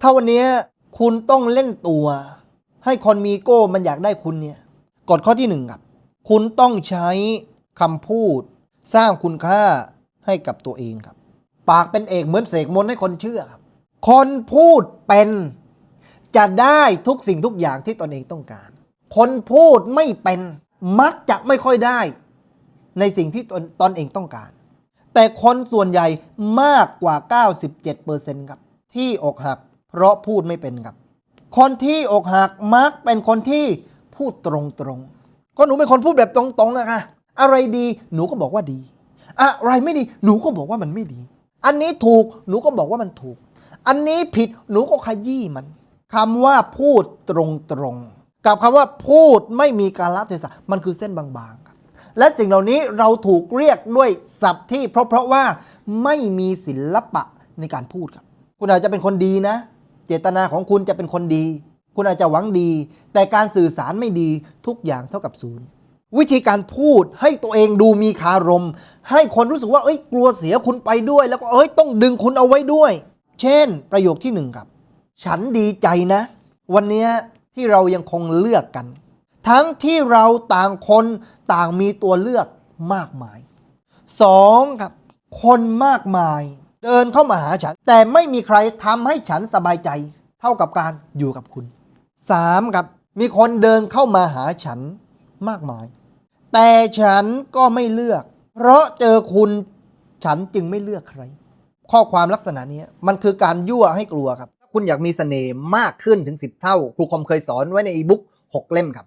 ถ้าวันนี้คุณต้องเล่นตัว ให้คนมีโก้มันอยากได้คุณเนี่ยกฎข้อที่หนึ่งครับ คุณต้องใช้คำพูด สร้างคุณค่าให้กับตัวเองครับ ปากเป็นเอกเหมือนเสกมนให้คนเชื่อครับ คนพูดเป็น จะได้ทุกสิ่งทุกอย่างที่ตนเองต้องการ คนพูดไม่เป็นมักจะไม่ค่อยได้ ในสิ่งที่ตนตนเองต้องการ แต่คนส่วนใหญ่มากกว่า 97%ครับ ที่อกหัก เพราะพูดไม่เป็นครับ คนที่อกหักมักเป็นคนที่พูดตรงๆก็หนูเป็นคนพูดแบบตรงๆอะค่ะอะไรดีหนูก็บอกว่าดี อะไรไม่ดีหนูก็บอกว่ามันไม่ดี อันนี้ถูกหนูก็บอกว่ามันถูก อันนี้ผิดหนูก็ขยี้มันคำว่าพูดตรงๆกับคำว่าพูดไม่มีการละเทศะมันคือเส้นบางๆครับและสิ่งเหล่านี้เราถูกเรียกด้วยศัพท์ที่เพราะเพราะว่าไม่มีศิลปะในการพูดครับ คุณอาจจะเป็นคนดีนะ เจตนาของคุณจะเป็นคนดี คุณอาจจะหวังดี แต่การสื่อสารไม่ดีทุกอย่างเท่ากับศูนย์วิธีการพูดให้ตัวเองดูมีคารม ให้คนรู้สึกว่าเอ้ยกลัวเสียคุณไปด้วย แล้วก็เอ้ยต้องดึงคุณเอาไว้ด้วย เช่น ประโยคที่หนึ่งครับ ฉันดีใจนะ วันนี้ที่เรายังคงเลือกกัน ทั้งที่เราต่างคนต่างมีตัวเลือกมากมายสองครับ คนมากมาย เดินเข้ามาหาฉัน แต่ไม่มีใครทำให้ฉันสบายใจเท่ากับการอยู่กับคุณสามครับมีคนเดินเข้ามาหาฉันมากมาย แต่ฉันก็ไม่เลือก เพราะเจอคุณฉันจึงไม่เลือกใคร ข้อความลักษณะนี้มันคือการยั่วให้กลัวครับ คุณอยากมีเสน่ห์มากขึ้นถึง 10 เท่า ครูคอมเคยสอนไว้ในอีบุ๊ก6เล่มครับ